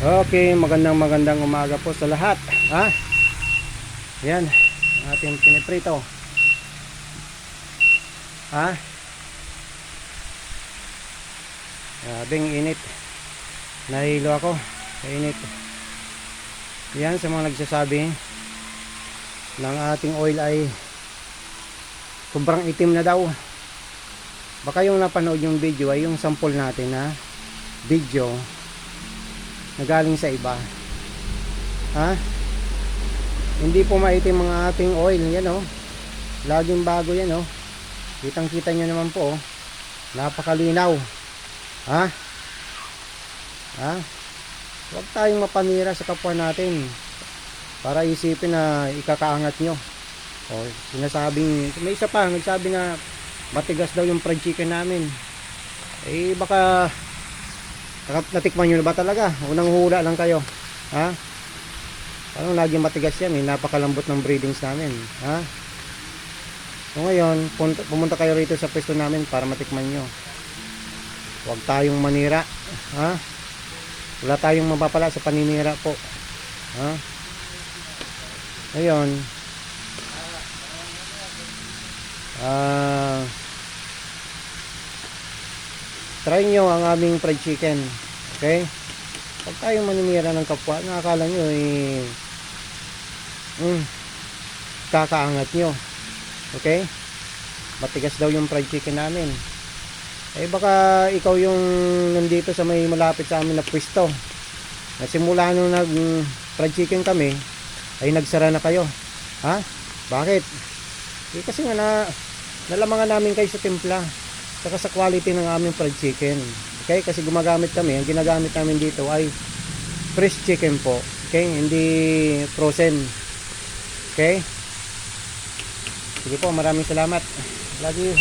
Okay, magandang magandang umaga po sa lahat. Ha? Yan, ang ating piniprito. Ha? Grabing init. Nahilo ako sa init. Yan sa mga nagsasabi ng ating oil ay sobrang itim na daw. Baka yung napanood yung video ay yung sample natin na video na galing sa iba. Ha? Hindi po maitim mga ating oil. Yan o. Laging bago yan o. Kitang kita nyo naman po. oh. Napakalinaw. Ha? Ha? Huwag tayong mapanira sa kapwa natin. Para isipin na ikakaangat nyo. O, sinasabing, may isa pa, nagsabi na matigas daw yung fried chicken namin. Eh, baka Natikman nyo na ba talaga? Unang hula lang kayo. Ha? Parang laging matigas yan eh. Napakalambot ng breedings namin. Ha? So ngayon, pumunta kayo rito sa pwesto namin para matikman nyo. Huwag tayong manira. Ha? Wala tayong mapapala sa paninira po. Ha? Ngayon, ah, try nyo ang aming fried chicken. Okay? Huwag tayong maninira ng kapwa. Nakakala nyo eh, mm, kakaangat nyo. Okay? Matigas daw yung fried chicken namin. Eh baka ikaw yung nandito sa may malapit sa amin na pwesto. Simula nung nag fried chicken kami, ay nagsara na kayo. Ha? Bakit? Eh kasi nga na, nalamangan namin kayo sa timpla saka sa quality ng aming fried chicken. Okay? Kasi gumagamit kami, ang ginagamit namin dito ay fresh chicken po. Okay? Hindi frozen. Okay? Sige po, maraming salamat. Lagi